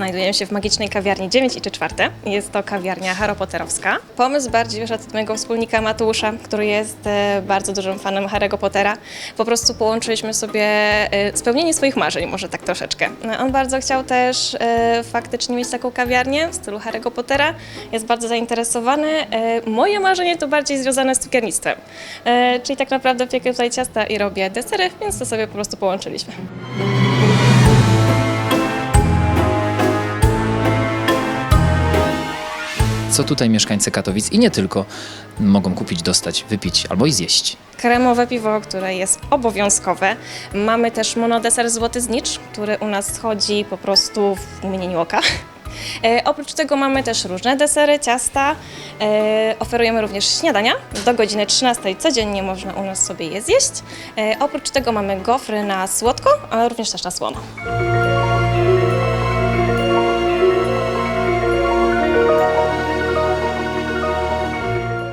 Znajdujemy się w magicznej kawiarni 9 i 3 czwarte. Jest to kawiarnia harropotterowska. Pomysł bardziej wyszedł mojego wspólnika Mateusza, który jest e, bardzo dużym fanem Harry'ego Pottera. Po prostu połączyliśmy sobie e, spełnienie swoich marzeń, może tak troszeczkę. No, On bardzo chciał też e, faktycznie mieć taką kawiarnię w stylu Harry'ego Pottera. Jest bardzo zainteresowany. Moje marzenie to bardziej związane z cukiernictwem. Czyli tak naprawdę piekę tutaj ciasta i robię desery, więc to sobie po prostu połączyliśmy. Co tutaj mieszkańcy Katowic i nie tylko mogą kupić, dostać, wypić albo i zjeść? kremowe piwo, które jest obowiązkowe. Mamy też monodeser Złoty Znicz, który u nas chodzi po prostu w imieniu oka. E, oprócz tego mamy też różne desery, ciasta. E, oferujemy również śniadania. Do godziny 13 codziennie można u nas sobie je zjeść. E, oprócz tego mamy gofry na słodko, ale również też na słono.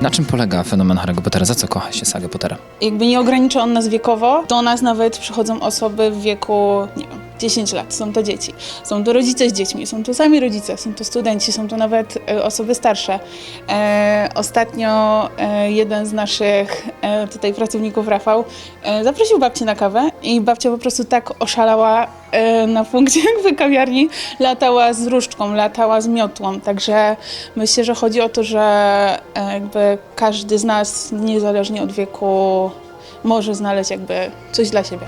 Na czym polega fenomen Harry'ego Pottera? Za co kocha się sagę Pottera? Jakby nie ogranicza on nas wiekowo, do nas nawet przychodzą osoby w wieku, nie wiem, 10 lat, są to dzieci. Są to rodzice z dziećmi, są to sami rodzice, są to studenci, są to nawet e, osoby starsze. E, ostatnio e, jeden z naszych e, tutaj pracowników, Rafał, e, zaprosił babcię na kawę i babcia po prostu tak oszalała e, na punkcie jakby kawiarni, latała z różdżką, latała z miotłą, także myślę, że chodzi o to, że e, jakby każdy z nas, niezależnie od wieku, może znaleźć jakby coś dla siebie.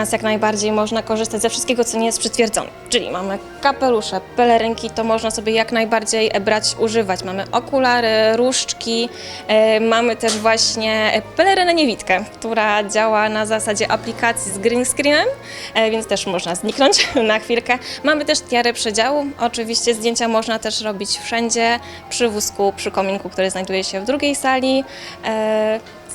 Nas jak najbardziej można korzystać ze wszystkiego, co nie jest przytwierdzone. Czyli mamy kapelusze, pelerynki, to można sobie jak najbardziej e, brać, używać. Mamy okulary, różdżki, e, mamy też właśnie e, pelerynę niewidkę, która działa na zasadzie aplikacji z green screenem, więc też można zniknąć na chwilkę. Mamy też tiarę przedziału. Oczywiście zdjęcia można też robić wszędzie, przy wózku, przy kominku, który znajduje się w drugiej sali.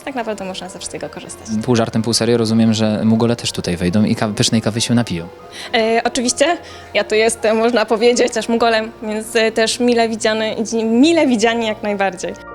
Więc tak naprawdę można ze wszystkiego korzystać. Pół żartem, pół serio rozumiem, że Mugole też tutaj wejdą i pysznej kawy się napiją. E, oczywiście, ja tu jestem, można powiedzieć, też mugolem, więc e, też mile widziany, mile widziani jak najbardziej.